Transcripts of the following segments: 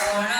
போனா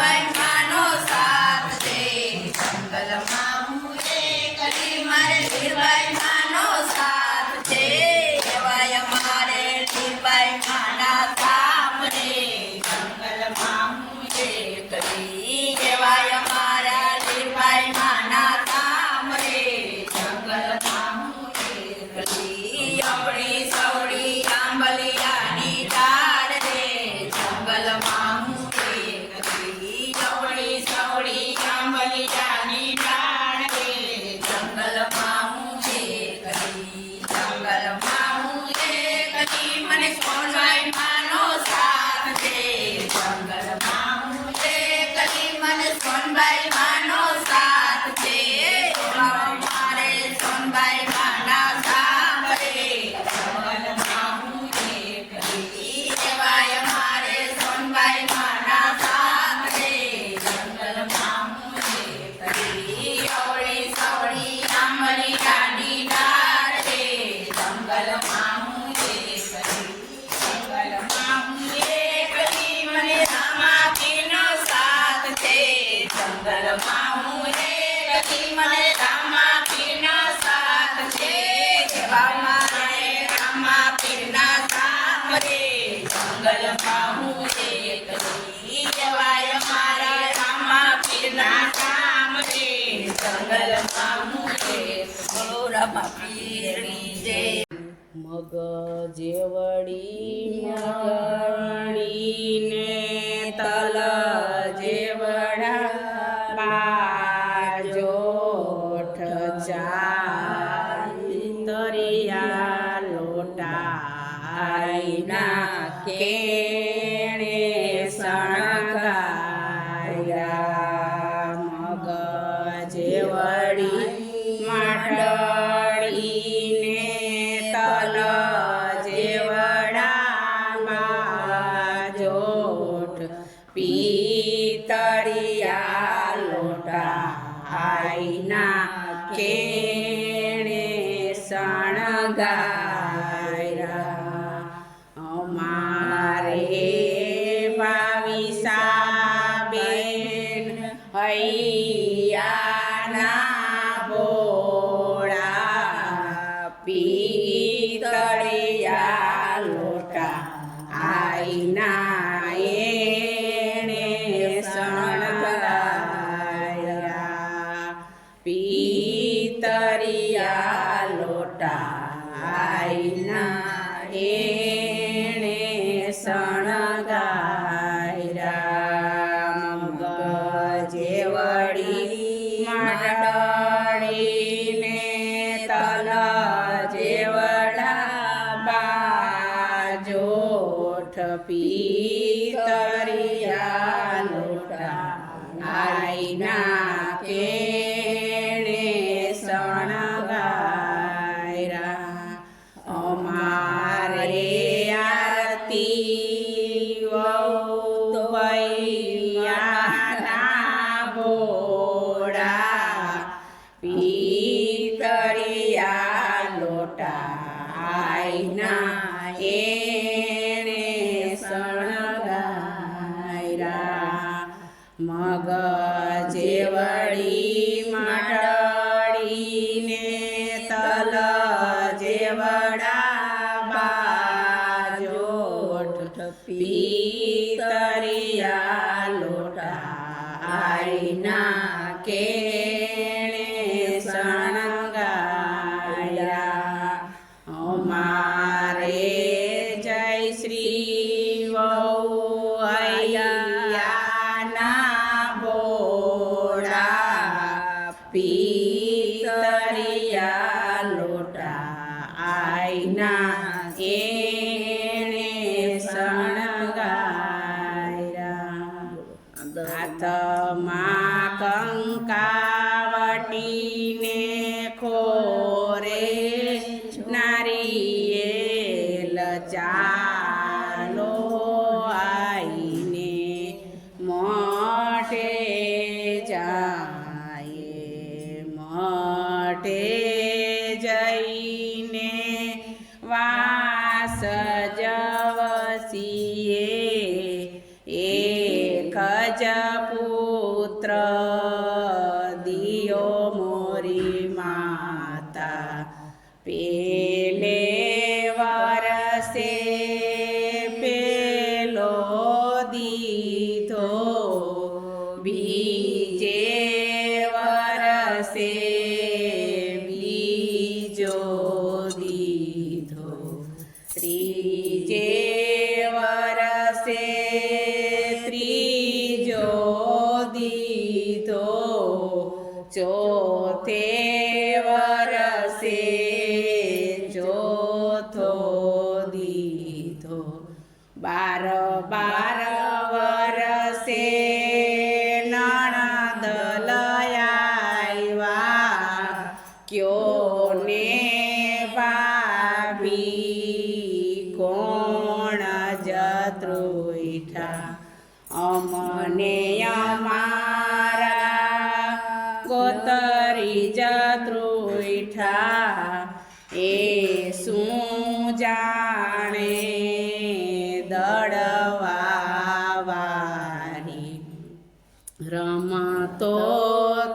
Bye. મગ જેવડી મગણીને તલ જેવડા પાઠ ચારિયા લોટા આઈ નાખે શણગારા અમારે ભાવિસાબેન હૈયાના બોળા પીતળિયા લોટા. આઈના એણે પીતરિયા kota. Be. Be.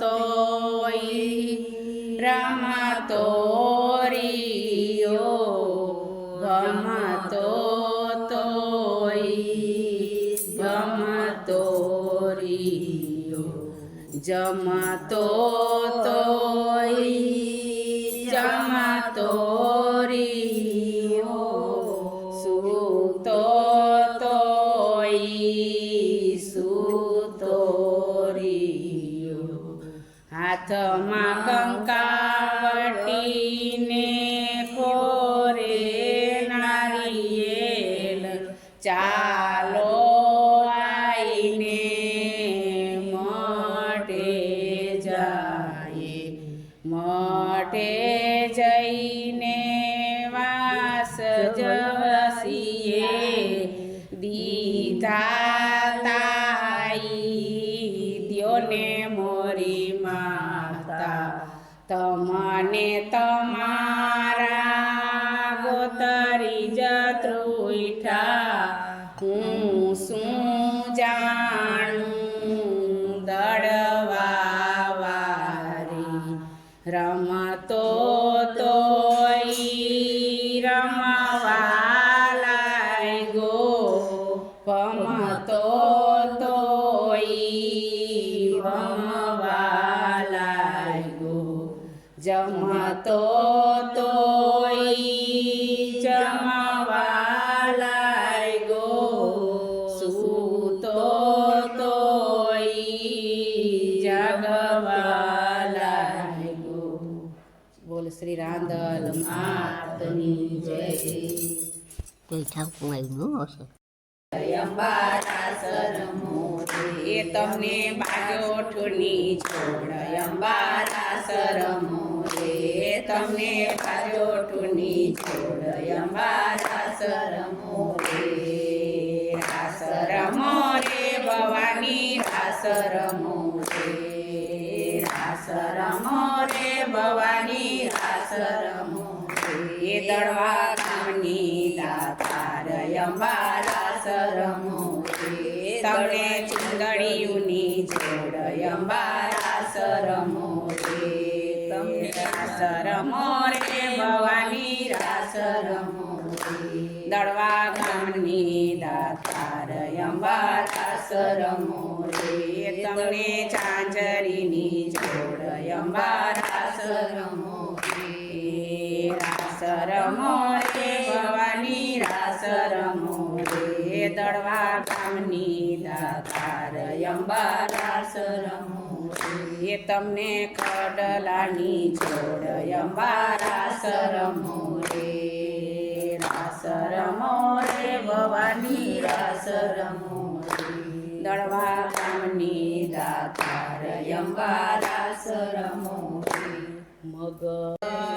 તોય રમતો રિયો ગમતો તોય ગમતો રિયો જમતો તોય હાથમાં કંકાવટીને કોરે નારિયેલ ચાલો આઈને મટે જાય મટે જઈને વાસ જસીએ દીધા planeta, કોઈ ઠાકું આવ્યું હશે એ તમને બાજોઠની છોડ છોડ અંબારા સરમો રે રાસ રમો રે ભવાની રાસ રમો રે રાસ રે ભવાની રાસ રે દળવા ગામની દાતાર અંબારા સરમો તમને ચુંદડીયુની જોડ અંબારા સરમો રે તમને રાસ રમો રે ભવાની રાસ રમો દળવા ગામની દાતાર અંબારા સરમો ચાંચરીની જોડ અંબારા સરમો રાસ રમો રે ભવાની રાસ રમો રે દળવા ગામની દાતાર અંબા રાસ રમો રે તમને કડલાની જોડ અંબા રાસ રમો રે રાસ રમો રે ભવાની રાસ રમો દળવા ગામની દાતાર મગ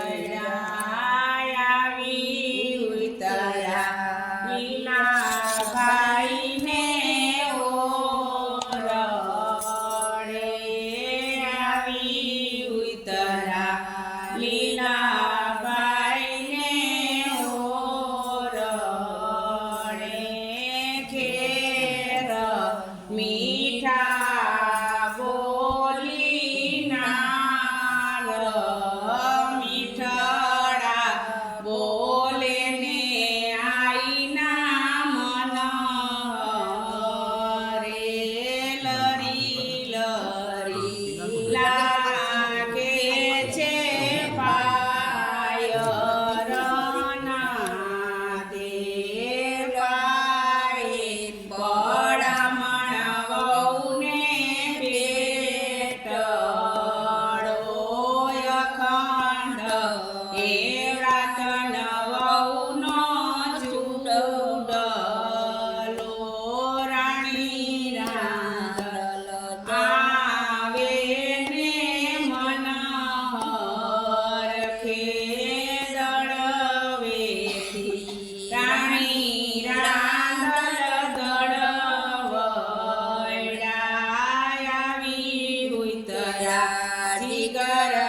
ઉતરા